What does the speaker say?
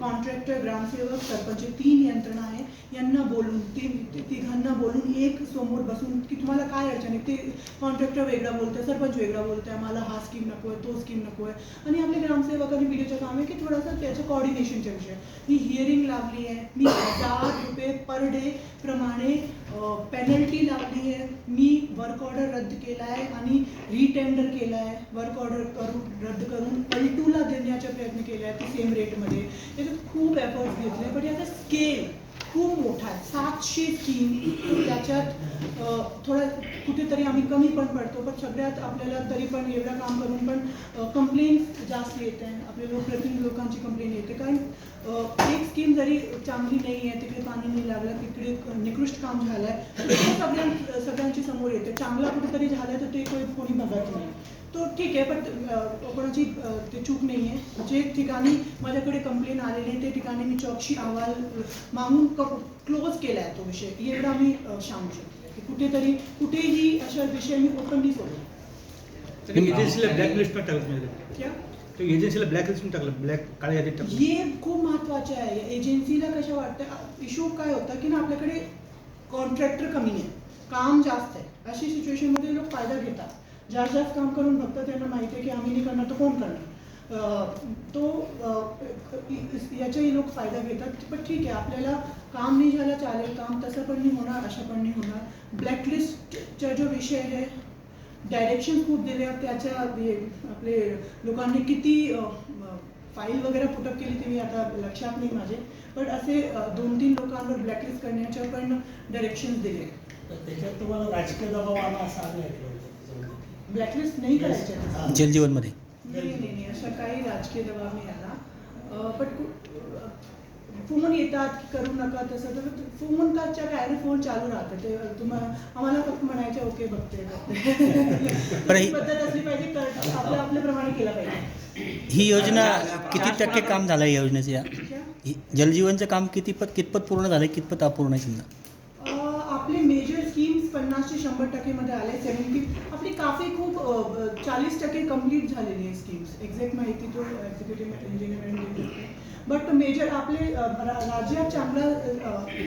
Contractor ग्रामसेवक सरपंच तीन यंत्रणा आहे. यांना बोलून तीन ते तिघांना बोलून एक समोर बसून की तुम्हाला काय अडचण आहे? ते कॉन्ट्रॅक्टर वेगळा बोलतोय सरपंच वेगळा बोलतोय. मला हा स्कीम नको आहे तो स्कीम नको आहे. आणि आपले ग्रामसेवक आणि व्हिडिओचं काम आहे की थोडासा त्याचं कॉर्डिनेशनच्या विषय मी हिअरिंग लावली आहे. मी हजार रुपये पर डे प्रमाणे पेनल्टी लावली आहे. मी वर्क ऑर्डर रद्द केला आहे आणि रिटेंडर केला आहे. वर्क ऑर्डर करून रद्द करून पलटूला देण्याचा प्रयत्न केला आहे सेम रेटमध्ये It is cool effort, but it is a scale. खूप मोठा आहे. सातशे स्कीम त्याच्यात थोडं कुठेतरी आम्ही कमी पण पडतो पण सगळ्यात आपल्याला तरी पण एवढं काम करून पण कंप्लेंट जास्त येत. आहे आपल्या लोकप्रतिनिधी लोकांची कंप्लेन येते. कारण एक स्कीम जरी चांगली नाही आहे तिकडे पाणी नाही लागलं तिकडे निकृष्ट काम झालं आहे सगळ्यां सगळ्यांच्या समोर येते. चांगला कुठेतरी झालं तर ते कोणी बघत नाही. तो ठीक आहे पण कोणाची ते चूक नाही आहे. जे ठिकाणी माझ्याकडे कंप्लेन आलेली आहे ते ठिकाणी मी चौकशी अहवाल मागून क्लोज केला आहे तो विषय. एवढा मी अ, सांगू शकते की कुठेतरी कुठेही अशा विषय मी ओपनली सोडला तर एजन्सीला ब्लॅक लिस्ट पण टाकलं क्या? तो एजन्सीला ब्लॅक लिस्ट टाकलं ब्लॅक काळ्या यादीत टाकलं. हे खूप महत्त्वाचे आहे. एजन्सीला कसं वाटतं? इश्यू काय होतं की ना आपल्याकडे कॉन्ट्रॅक्टर कमी आहे. काम जास्त आहे. अशी सिच्युएशनमध्ये लोक फायदा घेतात. जास्त जास्त काम करून फक्त त्यांना माहिती आहे की आम्ही नाही करणार तर कोण करणार? तो याचाही लोक फायदा घेतात पण ठीक आहे आपल्याला काम नाही झालं चालेल काम तसं पण नाही होणार अशा पण नाही होणार ब्लॅकलिस्टचा जो विषय आहे डायरेक्शन खूप दिले. त्याच्या आपले लोकांनी किती फाईल वगैरे पुटअप केली ते मी आता लक्षात नाही माझे पण असे दोन तीन लोकांवर ब्लॅकलिस्ट करण्याच्या पण डायरेक्शन दिले त्याच्यात तुम्हाला राजकीय दबाव आला असं. ब्लॅकलिस्ट नाही करायचे. जलजीवनमध्ये नाही नाही नाही असा काही राजकीय दबाव नाही आला. पण फोन येतात की करू नका तसं तर फोन काच्या काय फोन चालू राहतं ते तुम्हाला आम्हाला फक्त म्हणायचं ओके बघते पद्धत असली पाहिजे आपल्या आपल्याप्रमाणे केला पाहिजे. ही योजना किती टक्के काम झालं या योजनेचं? जलजीवनचं काम कितीपत कितपत पूर्ण झालं आहे कितपत अपूर्ण आहे? समजा आपले मेजर पन्नास ते शंभर टक्केमध्ये आले सेव्हन्टी आपली काफी खूप चाळीस टक्के कंप्लीट झालेली आहे स्कीम्स एक्झॅक्ट माहिती तो एक्झिक्युटिव्ह इंजिनिअरिंग बट मेजर आपले राज्यात चांगला